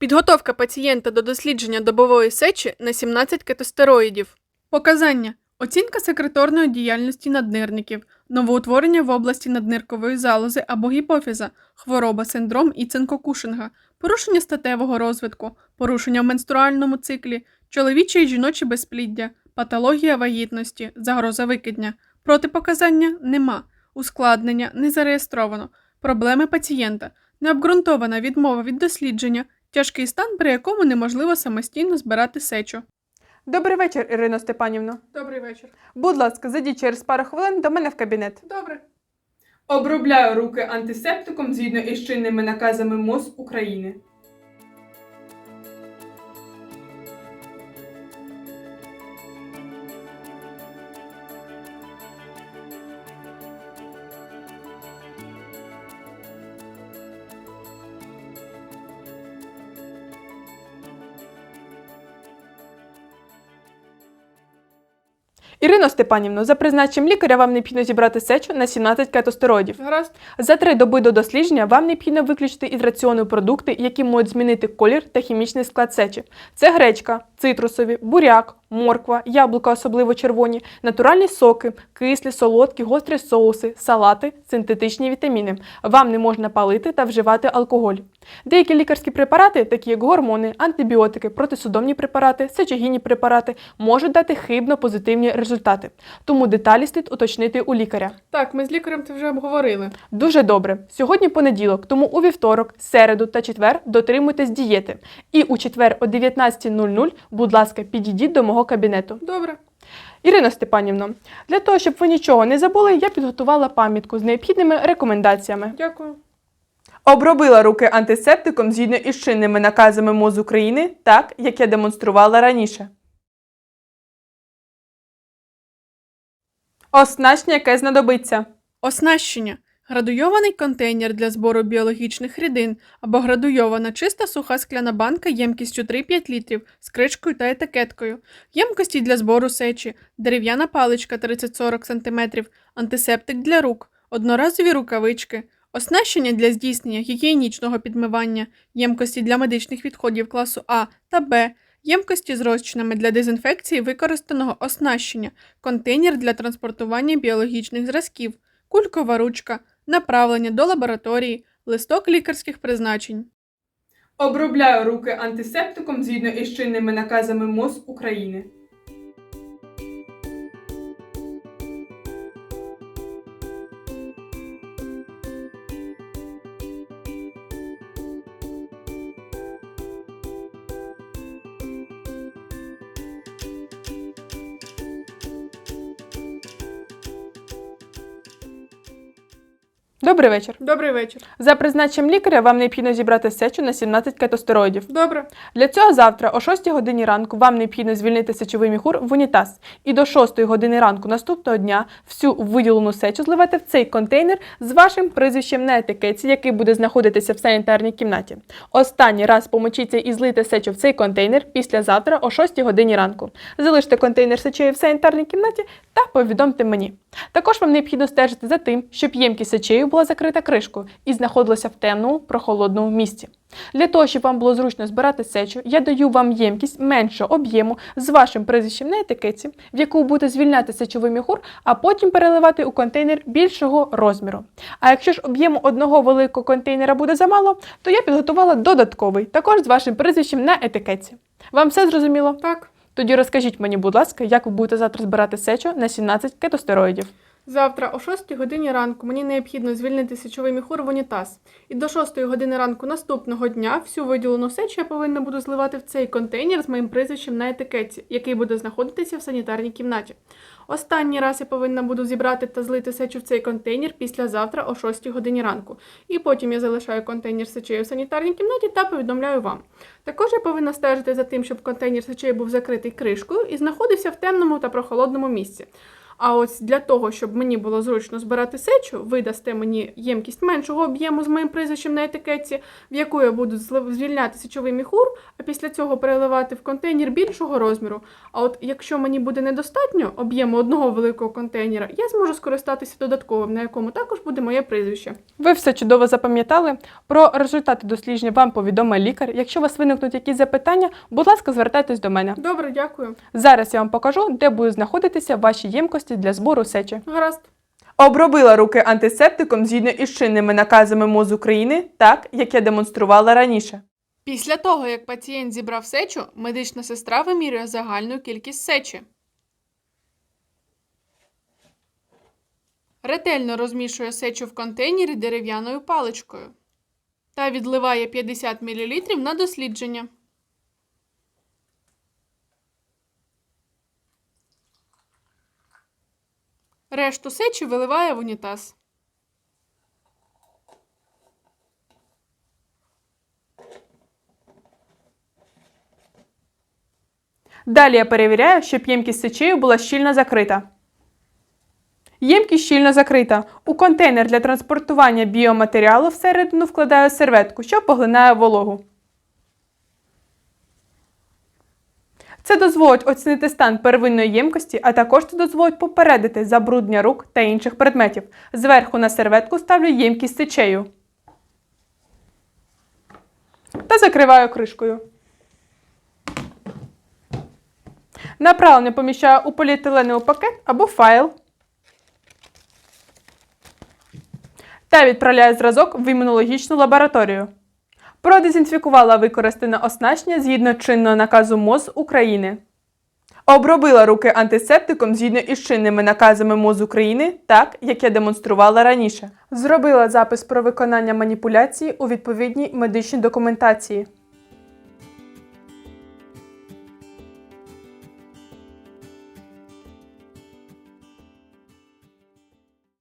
Підготовка пацієнта до дослідження добової сечі на 17 кетостероїдів. Показання. Оцінка секреторної діяльності наднирників, новоутворення в області надниркової залози або гіпофіза, хвороба синдром Іценко-Кушинга, порушення статевого розвитку, порушення в менструальному циклі, чоловіче і жіноче безпліддя, патологія вагітності, загроза викидня. Протипоказання нема. Ускладнення не зареєстровано. Проблеми пацієнта. Необґрунтована відмова від дослідження, тяжкий стан, при якому неможливо самостійно збирати сечу. Добрий вечір, Ірино Степанівно. Добрий вечір. Будь ласка, зайдіть через пару хвилин до мене в кабінет. Добре. Обробляю руки антисептиком згідно із чинними наказами МОЗ України. Ірино Степанівно, за призначенням лікаря вам необхідно зібрати сечу на 17 кетостероїдів. Гаразд. За три доби до дослідження вам необхідно виключити із раціону продукти, які можуть змінити колір та хімічний склад сечі. Це гречка, цитрусові, буряк, морква, яблука, особливо червоні, натуральні соки, кислі, солодкі, гострі соуси, салати, синтетичні вітаміни. Вам не можна палити та вживати алкоголь. Деякі лікарські препарати, такі як гормони, антибіотики, протисудомні препарати, сечогінні препарати, можуть дати хибно позитивні результати. Тому деталі слід уточнити у лікаря. Так, ми з лікарем це вже обговорили. Дуже добре. Сьогодні понеділок, тому у вівторок, середу та четвер дотримуйтесь дієти. І у четвер о 19.00, будь ласка, підійдіть до мого кабінету. Добре. Ірина Степанівна, для того, щоб ви нічого не забули, я підготувала пам'ятку з необхідними рекомендаціями. Дякую. Обробила руки антисептиком згідно із чинними наказами МОЗ України, так як я демонструвала раніше. Оснащення, яке знадобиться. Оснащення. Градуйований контейнер для збору біологічних рідин або градуйована чиста суха скляна банка ємкістю 3-5 літрів з кришкою та етикеткою, ємкості для збору сечі, дерев'яна паличка 30-40 см, антисептик для рук, одноразові рукавички, оснащення для здійснення гігієнічного підмивання, ємкості для медичних відходів класу А та Б, ємкості з розчинами для дезінфекції використаного оснащення, контейнер для транспортування біологічних зразків, кулькова ручка, направлення до лабораторії, листок лікарських призначень. Обробляю руки антисептиком згідно із чинними наказами МОЗ України. Добрий вечір. Добрий вечір. За призначенням лікаря вам необхідно зібрати сечу на 17 кетостероїдів. Добре. Для цього завтра о 6 годині ранку вам необхідно звільнити сечовий міхур в унітаз. І до 6 години ранку наступного дня всю виділену сечу зливати в цей контейнер з вашим прізвищем на етикетці, який буде знаходитися в санітарній кімнаті. Останній раз помочіться і злийте сечу в цей контейнер післязавтра о 6 годині ранку. Залиште контейнер сечею в санітарній кімнаті та повідомте мені. Також вам необхідно стежити за тим, щоб ємкість сечею була закрита кришкою і знаходилася в темному, прохолодному місці. Для того, щоб вам було зручно збирати сечу, я даю вам ємкість меншого об'єму з вашим прізвищем на етикетці, в яку будете звільняти сечовий міхур, а потім переливати у контейнер більшого розміру. А якщо ж об'єму одного великого контейнера буде замало, то я підготувала додатковий, також з вашим прізвищем на етикетці. Вам все зрозуміло? Так. Тоді розкажіть мені, будь ласка, як ви будете завтра збирати сечу на 17 кетостероїдів. Завтра о 6 годині ранку мені необхідно звільнити сечовий міхур в унітаз. І до 6 години ранку наступного дня всю виділену сечу я повинна буду зливати в цей контейнер з моїм прізвищем на етикетці, який буде знаходитися в санітарній кімнаті. Останній раз я повинна буду зібрати та злити сечу в цей контейнер післязавтра о 6 годині ранку. І потім я залишаю контейнер сечею в санітарній кімнаті та повідомляю вам. Також я повинна стежити за тим, щоб контейнер сечею був закритий кришкою і знаходився в темному та прохолодному місці. А ось для того, щоб мені було зручно збирати сечу, ви дасте мені ємкість меншого об'єму з моїм прізвищем на етикетці, в яку я буду звільняти сечовий міхур, а після цього переливати в контейнер більшого розміру. А от якщо мені буде недостатньо об'єму одного великого контейнера, я зможу скористатися додатковим, на якому також буде моє прізвище. Ви все чудово запам'ятали. Про результати дослідження вам повідомить лікар. Якщо у вас виникнуть якісь запитання, будь ласка, звертайтесь до мене. Добре, дякую. Зараз я вам покажу, де будуть знаходитися ваші ємкості для збору сечі. Гаразд. Обробила руки антисептиком згідно із чинними наказами МОЗ України, так як я демонструвала раніше. Після того, як пацієнт зібрав сечу, медична сестра вимірює загальну кількість сечі. Ретельно розмішує сечу в контейнері дерев'яною паличкою та відливає 50 мл на дослідження. Решту сечі виливає в унітаз. Далі я перевіряю, щоб ємкість сечею була щільно закрита. Ємкість щільно закрита. У контейнер для транспортування біоматеріалу всередину вкладаю серветку, що поглинає вологу. Це дозволить оцінити стан первинної ємкості, а також це дозволить попередити забруднення рук та інших предметів. Зверху на серветку ставлю ємкість сечею та закриваю кришкою. Направлення поміщаю у поліетиленовий пакет або файл та відправляю зразок в імунологічну лабораторію. Продезінфікувала використане оснащення згідно чинного наказу МОЗ України. Обробила руки антисептиком згідно із чинними наказами МОЗ України, так як я демонструвала раніше. Зробила запис про виконання маніпуляції у відповідній медичній документації.